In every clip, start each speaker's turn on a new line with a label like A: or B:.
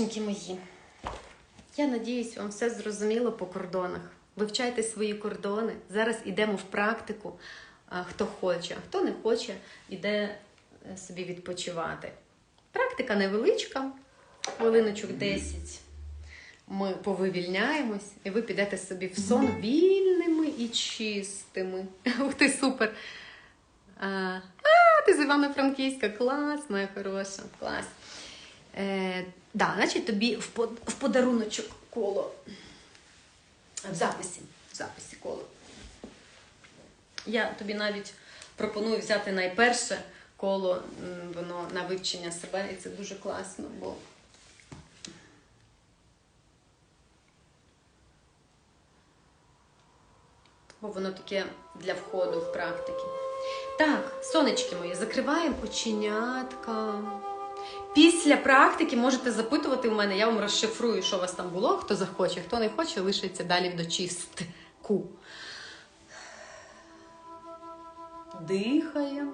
A: Хорошенькі мої. Я надіюсь, вам все зрозуміло по кордонах. Вивчайте свої кордони. Зараз йдемо в практику. Хто хоче, а хто не хоче, іде е, собі відпочивати. Практика невеличка, хвилиночок 10. Ми повивільняємось, і ви підете собі в сон вільними і чистими. Ух ти, супер! А ти з Івано-Франківська, клас, моя хороша, клас. Е, да, значить тобі в, под, подаруночок коло. В записі. В записі коло. Я тобі навіть пропоную взяти найперше коло, воно на вивчення себе, і це дуже класно, бо. Бо воно таке для входу в практики. Так, сонечки мої, закриваємо оченятка. Після практики можете запитувати у мене, я вам розшифрую, що у вас там було, хто захоче, хто не хоче, лишиться далі в дочистку. Дихаємо.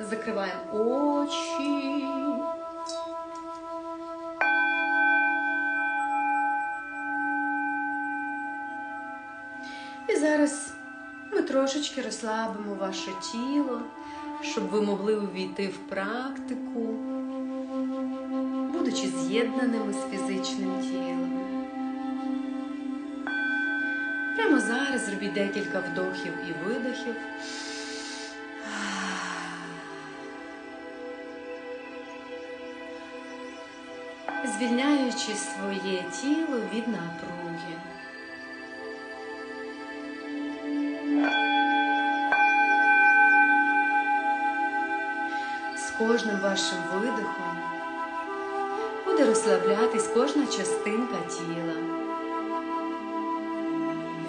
A: Закриваємо очі. І зараз ми трошечки розслабимо ваше тіло, щоб ви могли увійти в практику, будучи з'єднаними з фізичним тілом. Прямо зараз зробіть декілька вдохів і видохів. Звільняючи своє тіло від напруги. Кожним вашим видихом буде розслаблятись кожна частинка тіла.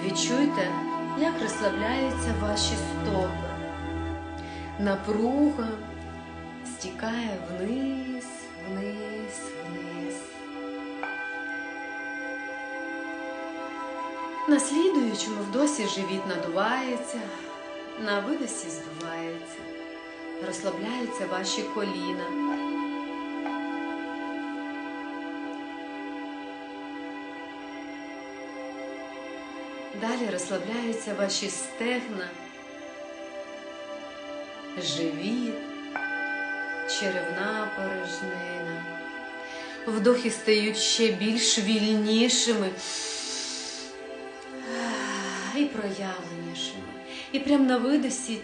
A: Відчуйте, як розслабляються ваші стопи. Напруга стікає вниз, вниз, вниз. На слідуючому вдосі живіт надувається, на видосі здувається. Розслабляються ваші коліна. Далі розслабляються ваші стегна, живіт, черевна порожнина. Вдохи стають ще більш вільнішими і проявленішими. І прямо на видосі,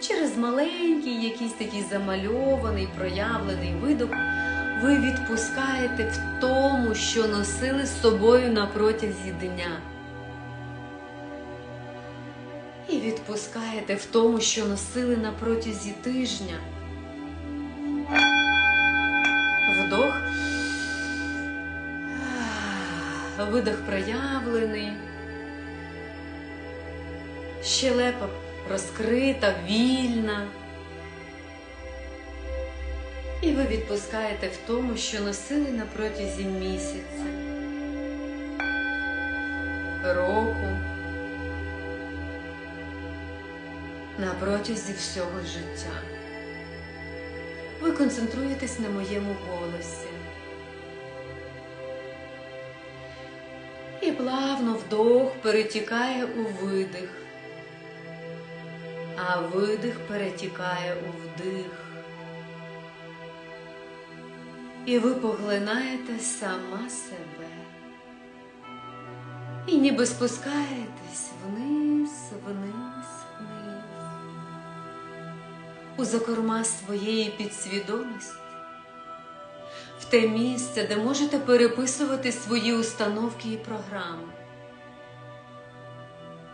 A: через маленький, якийсь такий замальований, проявлений видох, ви відпускаєте в тому, що носили з собою на протязі дня. І відпускаєте в тому, що носили на протязі тижня. Вдох. Видох проявлений. Щелепа розкрита, вільна. І ви відпускаєте в тому, що носили на протязі місяця, року, на протязі всього життя. Ви концентруєтесь на моєму голосі. І плавно вдох перетікає у видих, а видих перетікає у вдих. І ви поглинаєте сама себе. І ніби спускаєтесь вниз, вниз, вниз. У закорма своєї підсвідомості в те місце, де можете переписувати свої установки і програми,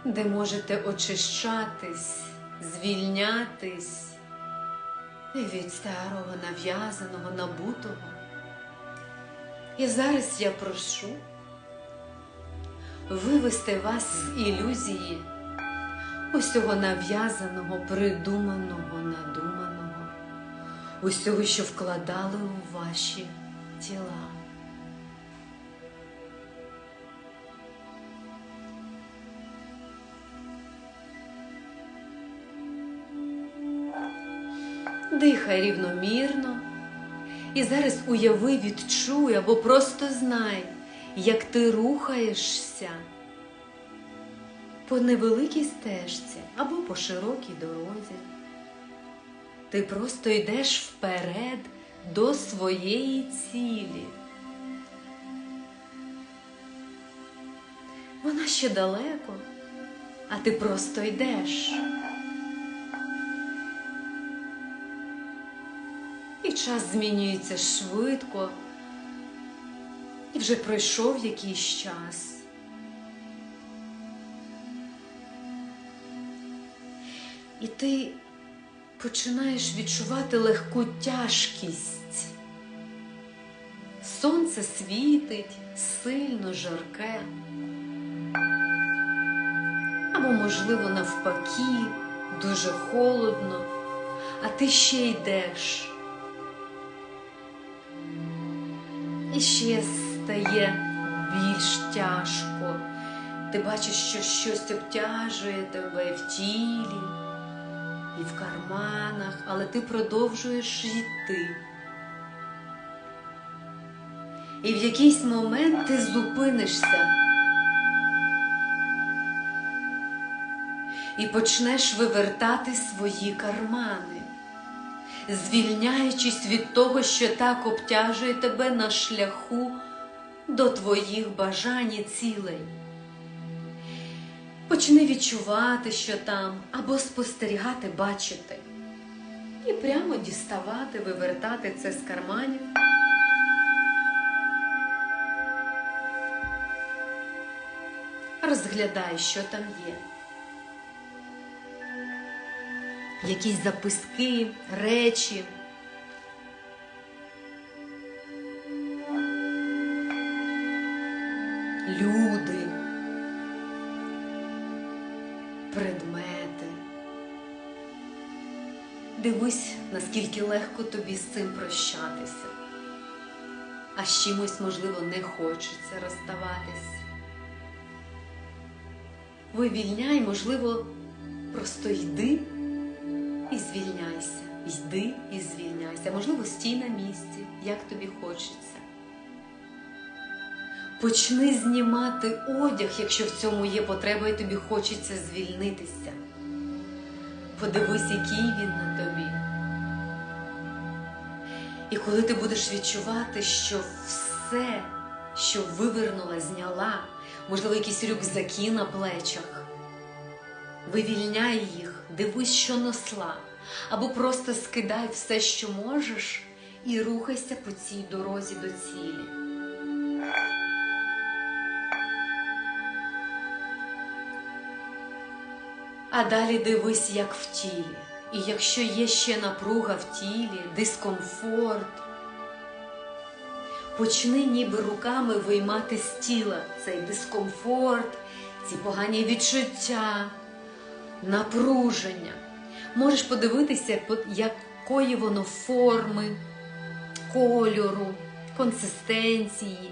A: де можете очищатись, звільнятись від старого, нав'язаного, набутого. І зараз я прошу вивести вас з ілюзії усього нав'язаного, придуманого, надуманого, усього, що вкладали у ваші тіла. Дихай рівномірно І зараз уяви, відчуй або просто знай, як ти рухаєшся по невеликій стежці або по широкій дорозі. Ти просто йдеш вперед до своєї цілі. Вона ще далеко, а ти просто йдеш. Час змінюється швидко, і вже пройшов якийсь час. І ти починаєш відчувати легку тяжкість. Сонце світить сильно жарке, або, можливо, навпаки, дуже холодно, а ти ще йдеш. І ще стає більш тяжко. Ти бачиш, що щось обтяжує тебе в тілі і в карманах, але ти продовжуєш йти. І в якийсь момент ти зупинишся і почнеш вивертати свої кармани, звільняючись від того, що так обтяжує тебе на шляху до твоїх бажань і цілей. Почни відчувати, що там, або спостерігати, бачити. І прямо діставати, вивертати це з карманів. Розглядай, що там є. Якісь записки, речі. Люди. предмети. Дивись, наскільки легко тобі з цим прощатися, а з чимось, можливо, не хочеться розставатись. Вивільняй, можливо, просто йди звільняйся, йди і звільняйся, можливо, стій на місці, як тобі хочеться. Почни знімати одяг, якщо в цьому є потреба, і тобі хочеться звільнитися. Подивись, який він на тобі. І коли ти будеш відчувати, що все, що вивернула, зняла, можливо, якісь рюкзаки на плечах, вивільняй їх, дивись, що носла, або просто скидай все, що можеш, і рухайся по цій дорозі до цілі. А далі дивись, як в тілі. І якщо є ще напруга в тілі, дискомфорт, почни ніби руками виймати з тіла цей дискомфорт, ці погані відчуття, напруження. Можеш подивитися, якої воно форми, кольору, консистенції.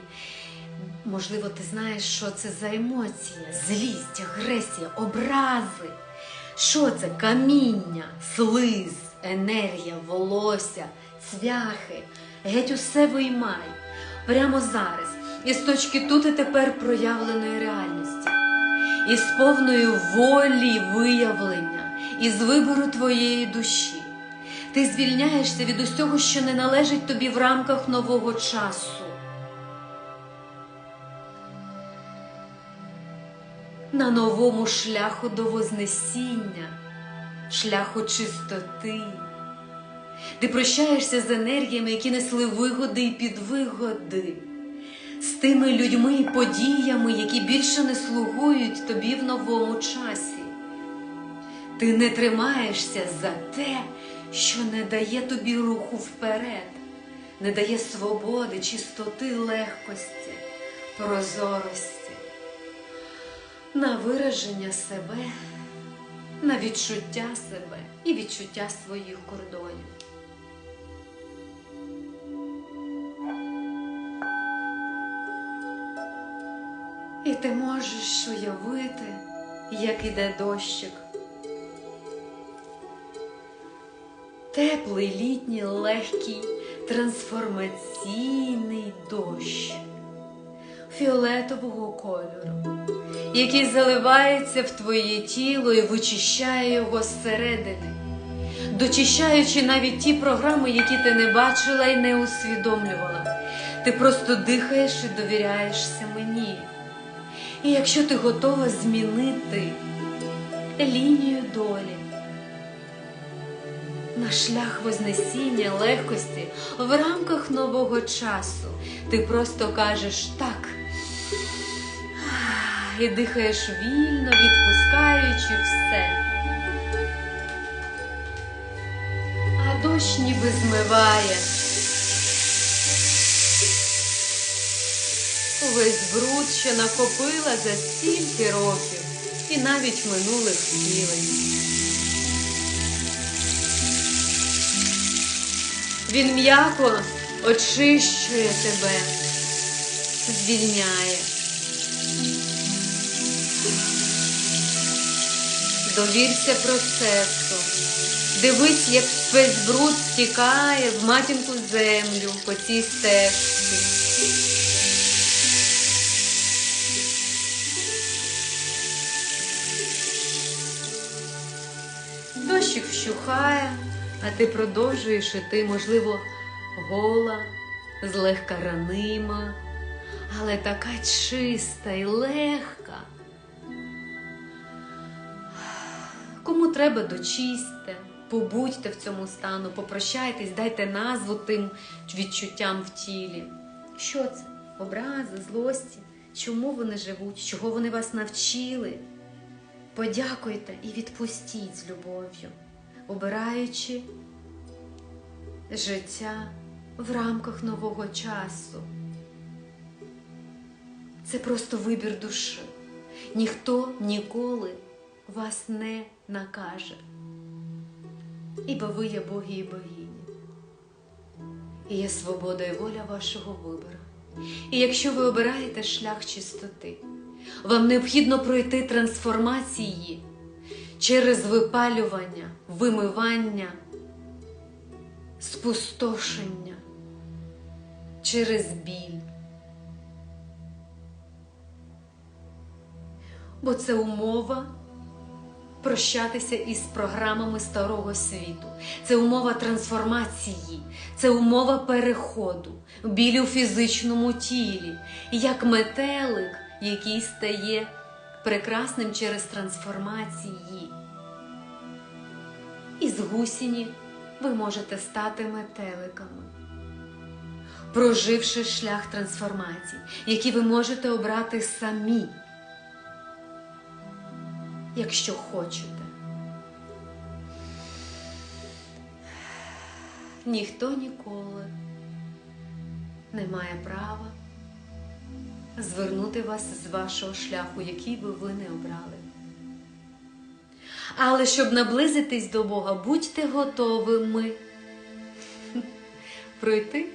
A: Можливо, ти знаєш, що це за емоція, злість, агресія, образи. Що це каміння, слиз, енергія, волосся, цвяхи. Геть усе виймай прямо зараз, із точки тут і тепер проявленої реальності, із повної волі виявлення, із вибору твоєї душі. Ти звільняєшся від усього, що не належить тобі в рамках нового часу. на новому шляху до Вознесіння, шляху чистоти. Ти прощаєшся з енергіями, які несли вигоди і підвигоди, з тими людьми і подіями, які більше не слугують тобі в новому часі. Ти не тримаєшся за те, що не дає тобі руху вперед, не дає свободи, чистоти, легкості, прозорості на вираження себе, на відчуття себе і відчуття своїх кордонів. І ти можеш уявити, як іде дощик. Теплий, літній, легкий, трансформаційний дощ фіолетового кольору, який заливається в твоє тіло і вичищає його зсередини, дочищаючи навіть ті програми, які ти не бачила і не усвідомлювала. Ти просто дихаєш і довіряєшся мені. І якщо ти готова змінити лінію долі на шлях вознесіння легкості в рамках нового часу, ти просто кажеш так і дихаєш вільно, відпускаючи все. А дощ ніби змиває. Увесь бруд, що накопила за стільки років і навіть минулих втілень. Він м'яко очищує тебе, звільняє. Довірся процесу. Дивись, як весь бруд стікає в матінку землю по цій стежці. Вщухає, а ти продовжуєш іти, можливо, гола, злегка ранима, але така чиста і легка. Кому треба дочисте, побудьте в цьому стану, попрощайтесь, дайте назву тим відчуттям в тілі. Що це? Образи, злості? Чому вони живуть? Чого вони вас навчили? Подякуйте і відпустіть з любов'ю, обираючи життя в рамках нового часу. Це просто вибір душі. Ніхто ніколи вас не накаже. Ібо ви є боги і богині. І є свобода і воля вашого вибору. І якщо ви обираєте шлях чистоти, вам необхідно пройти трансформації через випалювання, вимивання, спустошення, через біль. Бо це умова прощатися із програмами старого світу. Це умова трансформації, це умова переходу, білі у фізичному тілі, як метелик, який стає прекрасним через трансформації. Із гусіні ви можете стати метеликами, проживши шлях трансформацій, які ви можете обрати самі якщо хочете. Ніхто ніколи не має права звернути вас з вашого шляху, який би ви не обрали. Але щоб наблизитись до Бога, будьте готовими пройти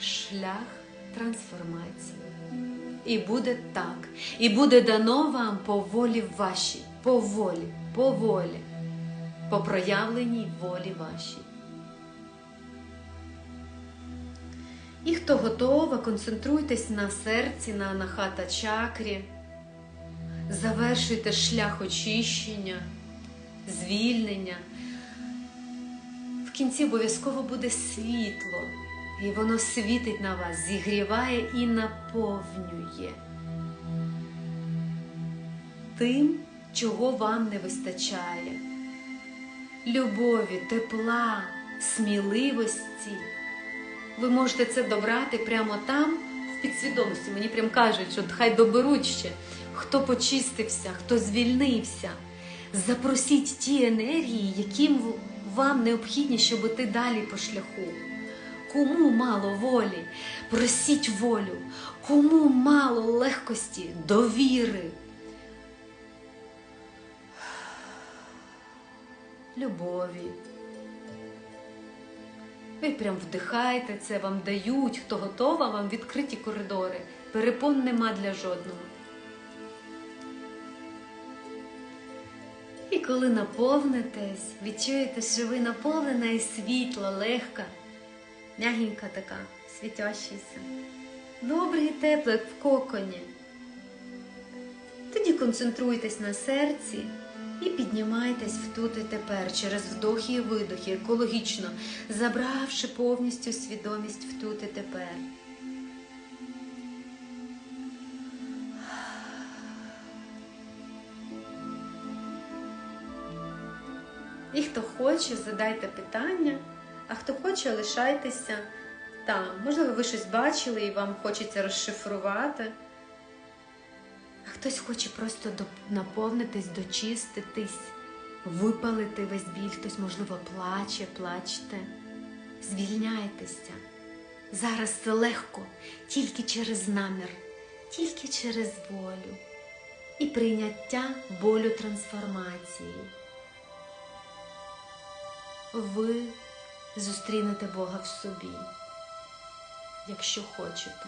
A: шлях трансформації. І буде так, і буде дано вам по волі вашій, по волі, по волі, по проявленій волі вашій. І хто готова, концентруйтесь на серці, на анахата чакрі, завершуйте шлях очищення, звільнення. В кінці обов'язково буде світло. І воно світить на вас, зігріває і наповнює тим, чого вам не вистачає. Любові, тепла, сміливості. Ви можете це добрати прямо там, в підсвідомості. Мені прям кажуть, що хай доберуть ще, хто почистився, хто звільнився. Запросіть ті енергії, яким вам необхідні, щоб іти далі по шляху. Кому мало волі, просіть волю, кому мало легкості, довіри, любові. Ви прям вдихаєте це, вам дають, хто готова, вам відкриті коридори. Перепон нема для жодного. І коли наповнитесь, відчуєте, що ви наповнена і світла, легка. м'ягенька така, світящийся. Добрий як в коконі. Тоді концентруйтесь на серці і піднімайтесь в тут і тепер через вдохи і видохи, екологічно, забравши повністю свідомість в тут і тепер. І хто хоче, задайте питання, а хто хоче, лишайтеся там. Можливо, ви щось бачили і вам хочеться розшифрувати. Хтось хоче просто наповнитись, дочиститись, випалити весь біль, хтось, можливо, плаче, плачте. Звільняйтеся. Зараз це легко, тільки через намір, тільки через волю і прийняття болю трансформації. Ви зустрінете Бога в собі, якщо хочете.